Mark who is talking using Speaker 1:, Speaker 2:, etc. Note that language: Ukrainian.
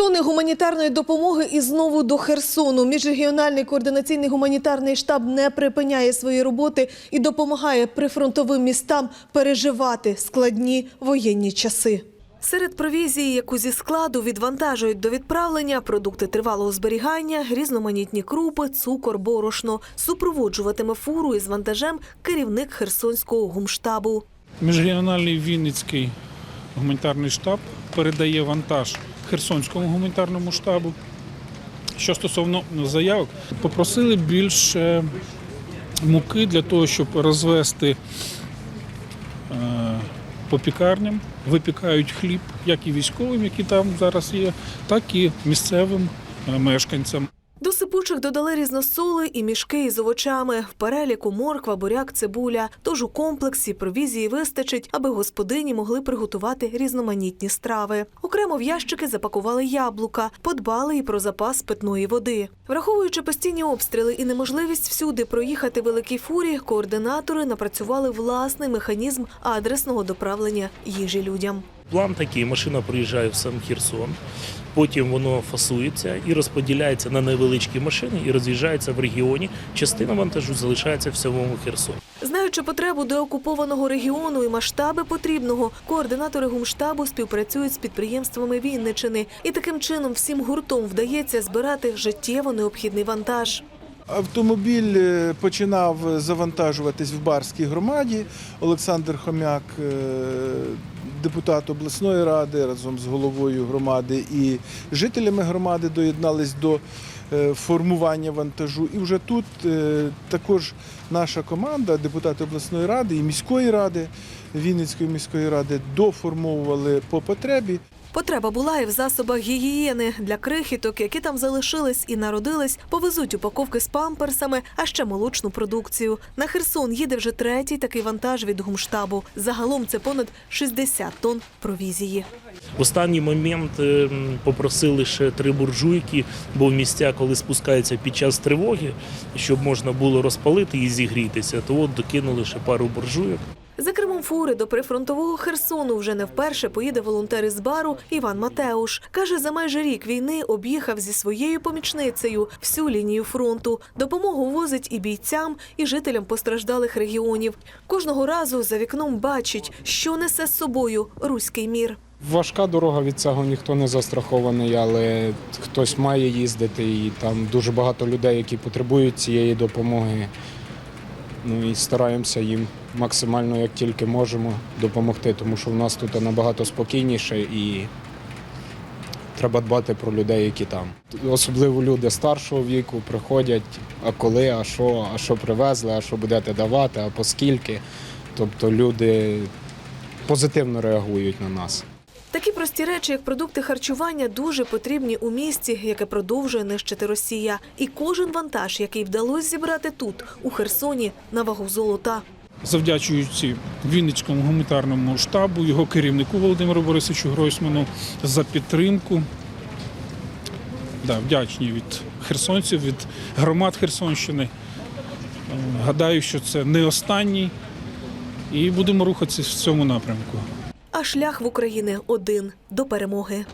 Speaker 1: Тони гуманітарної допомоги і знову до Херсону. Міжрегіональний координаційний гуманітарний штаб не припиняє свої роботи і допомагає прифронтовим містам переживати складні воєнні часи. Серед провізії, яку зі складу відвантажують до відправлення, продукти тривалого зберігання, різноманітні крупи, цукор, борошно. Супроводжуватиме фуру із вантажем керівник Херсонського гумштабу.
Speaker 2: Міжрегіональний Вінницький гуманітарний штаб передає вантаж Херсонському гуманітарному штабу. Що стосовно заявок, попросили більше муки для того, щоб розвести е, по пікарням, випікають хліб, як і військовим, які там зараз є, так і місцевим е, мешканцям.
Speaker 1: До сипучих додали різносоли і мішки із овочами. В переліку морква, буряк, цибуля. Тож у комплексі провізії вистачить, аби господині могли приготувати різноманітні страви. Окремо в ящики запакували яблука, подбали і про запас питної води. Враховуючи постійні обстріли і неможливість всюди проїхати великій фурі, координатори напрацювали власний механізм адресного доправлення їжі людям.
Speaker 3: План такий: машина приїжджає в сам Херсон, потім воно фасується і розподіляється на невеличкі машини і роз'їжджається в регіоні. Частина вантажу залишається в самому Херсоні.
Speaker 1: Знаючи потребу деокупованого регіону і масштаби потрібного, координатори гумштабу співпрацюють з підприємствами Вінничини, і таким чином всім гуртом вдається збирати життєво необхідний вантаж.
Speaker 4: Автомобіль е, починав завантажуватись в Барській громаді. Олександр Хомяк, е, депутат обласної ради, разом з головою громади і жителями громади доєднались до е, формування вантажу. І вже тут е, також наша команда, депутати обласної ради і міської ради, Вінницької міської ради, доформовували по потребі.
Speaker 1: Потреба була і в засобах гігієни для крихіток, які там залишились і народились, повезуть упаковки з памперсами, а ще молочну продукцію. На Херсон їде вже третій такий вантаж від гумштабу. Загалом це понад 60 тонн провізії.
Speaker 3: В останній момент е, попросили ще три буржуйки, бо в місця, коли спускаються під час тривоги, щоб можна було розпалити і зігрітися, то от докинули ще пару буржуйок.
Speaker 1: Фури до прифронтового Херсону вже не вперше поїде волонтер із бару Іван Матеуш. Каже, за майже рік війни об'їхав зі своєю помічницею всю лінію фронту. Допомогу возить і бійцям, і жителям постраждалих регіонів. Кожного разу за вікном бачить, що несе з собою руський мір.
Speaker 5: Важка дорога від цього ніхто не застрахований, але хтось має їздити, і там дуже багато людей, які потребують цієї допомоги. Ну і стараємося їм максимально, як тільки можемо, допомогти, тому що в нас тут набагато спокійніше і треба дбати про людей, які там. Особливо люди старшого віку приходять, а коли, а що, а що привезли, а що будете давати, а по скільки. Тобто люди позитивно реагують на нас.
Speaker 1: Такі прості речі, як продукти харчування, дуже потрібні у місті, яке продовжує нищити Росія. І кожен вантаж, який вдалося зібрати тут, у Херсоні, на вагу золота.
Speaker 2: завдячуючи Вінницькому гуманітарному штабу, його керівнику Володимиру Борисовичу Гройсману за підтримку. Да, вдячні від херсонців, від громад Херсонщини. Гадаю, що це не останній, і будемо рухатися в цьому напрямку.
Speaker 1: А шлях в України один до перемоги.